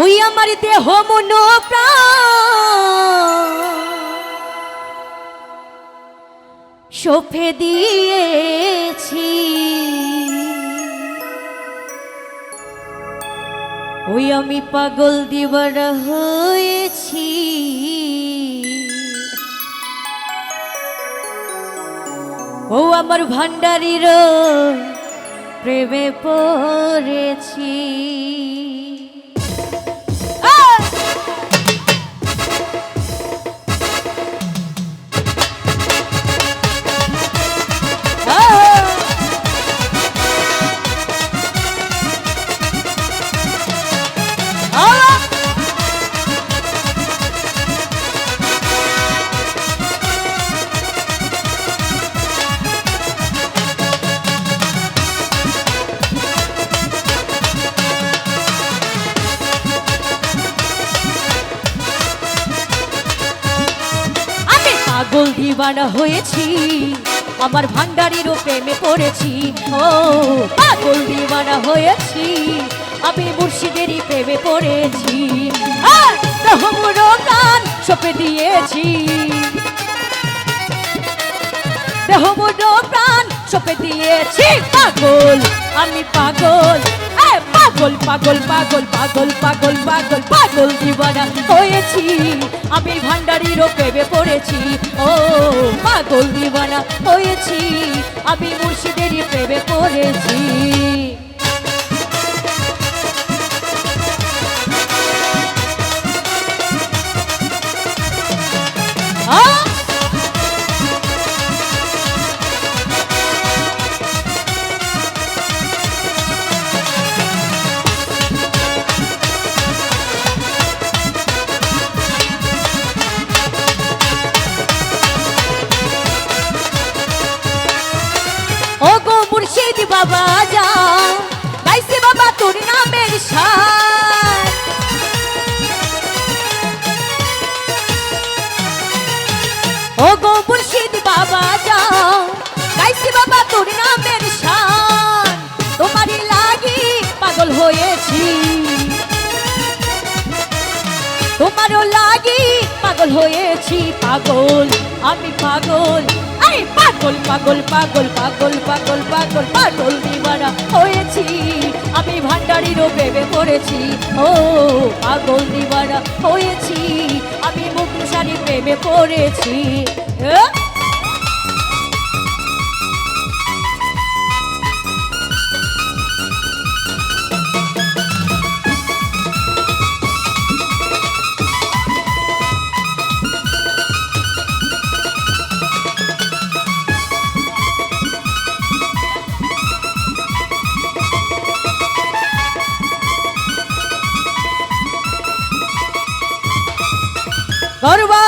ওই আমার দেহ মন সফে দিয়েছি। ওই আমি পাগল দিবার হয়েছি। ও আমার ভান্ডারির প্রেমে পড়েছি। দিবানা হয়েছি, আমার ভান্ডারিরও প্রেমে পড়েছি। ও, পাগল দিবানা হয়েছি, আমি মুর্শিদেরই প্রেমে পড়েছি। গান সপে দিয়েছি। রহমুর প্রাণ সপে দিয়েছি, পাগল, আমি পাগল। পাগল পাগল পাগল পাগল পাগল পাগল পাগল দিবানা হয়েছি। আমি ভান্ডারিরও প্রেমে পড়েছি। ও, পাগল দিবানা হয়েছি। আমি মুর্শিদেরই প্রেমে পড়েছি। হয়েছি তোমারও লাগি পাগল হয়েছি, পাগল, আমি পাগল। আরে পাগল পাগল পাগল পাগল পাগল পাগল পাগল দিবানা হয়েছি। আমি ভান্ডারিরও প্রেমে পড়েছি, ও পাগল দিবানা হয়েছি। আমি মুখসারি প্রেমে পড়েছি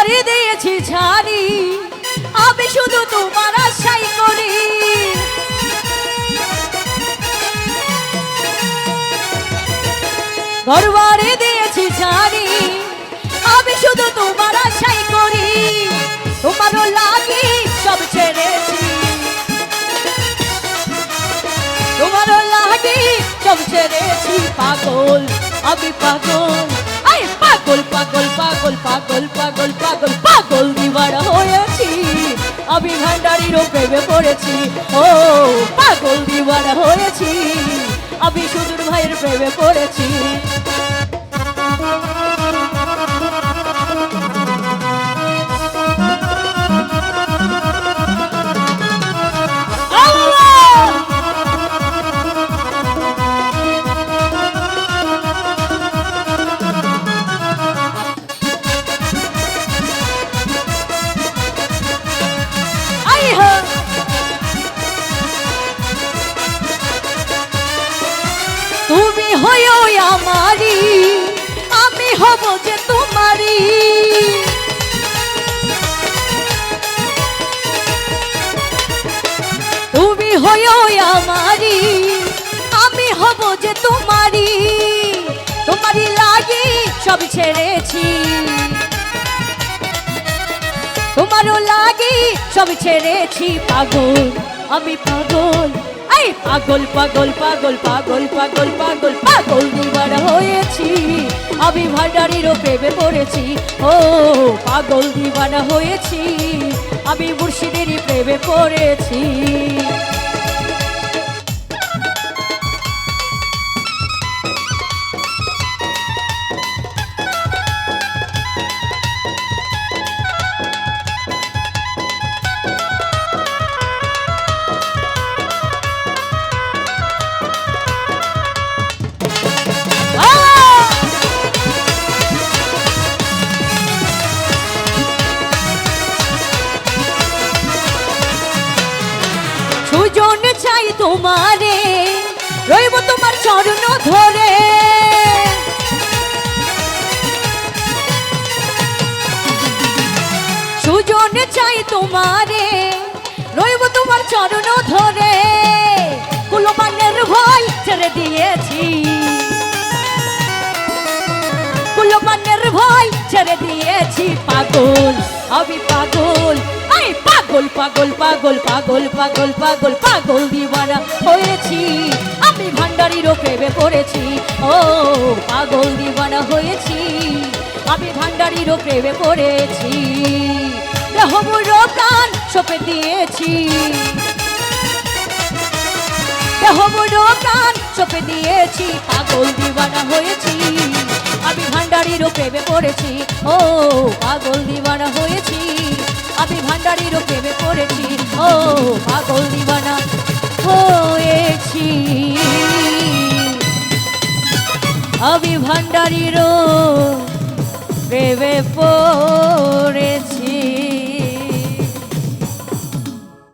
ঘরবাড়ি দিয়েছি ছাড়ি। আমি শুধু তোমার আশাই করি। ঘরবাড়ি দিয়েছি ছাড়ি। আমি শুধু তোমার আশাই করি। তোমারও লাগি সব ছেড়েছি। তোমারও লাগি সব ছেড়েছি। পাগল, আমি পাগল। আই পাগল পাগল পাগল পাগল পাগল পাগল দিবাড়া হয়েছি। আমি ভান্ডারিরও প্রেমে পড়েছি। ও, পাগল দিবাড়া হয়েছি। আমি সুদূর ভাইয়ের প্রেমে পড়েছি। হইও আমারি, আমি হব যে তোমারি। তুমি হইও আমারি, আমি হব যে তোমারি। তোমারি লাগি সব ছেড়েছি। তোমারও লাগি সব ছেড়েছি, পাগল, আমি পাগল। আই পাগল পাগল পাগল পাগল পাগল পাগল পাগল হয়েছি। আমি ভান্ডারিরও প্রেমে পড়েছি। ও, পাগল দিবানা হয়েছি। আমি মুর্শিদেরই প্রেমে পড়েছি। তোমার ধরে। সুজন চাই তোমারে, রইব তোমার চরণ ধরে। কুলমানের ভয় ছেড়ে দিয়েছি। কুলমানের ভয় ছেড়ে দিয়েছি, পাগল, আমি পাগল। পাগল পাগল পাগল পাগল পাগল পাগল পাগল দিবানা হয়েছি। আমি ভান্ডারিরও প্রেমে পড়েছি। ও, পাগল দিবানা হয়েছি। আমি ভান্ডারিরও প্রেমে পড়েছি। রহমুর প্রাণ সপে দিয়েছি। দেহমুড়ো প্রাণ চোপে দিয়েছি। পাগল দিবানা হয়েছি। আমি ভান্ডারিরও প্রেমে পড়েছি। ও, পাগল দিবানা হয়েছি। আমি ভান্ডারিরও প্রেমে পড়েছি। ও পাগল দিবানা হয়েছি। আমি ভান্ডারিরও প্রেমে পড়েছি।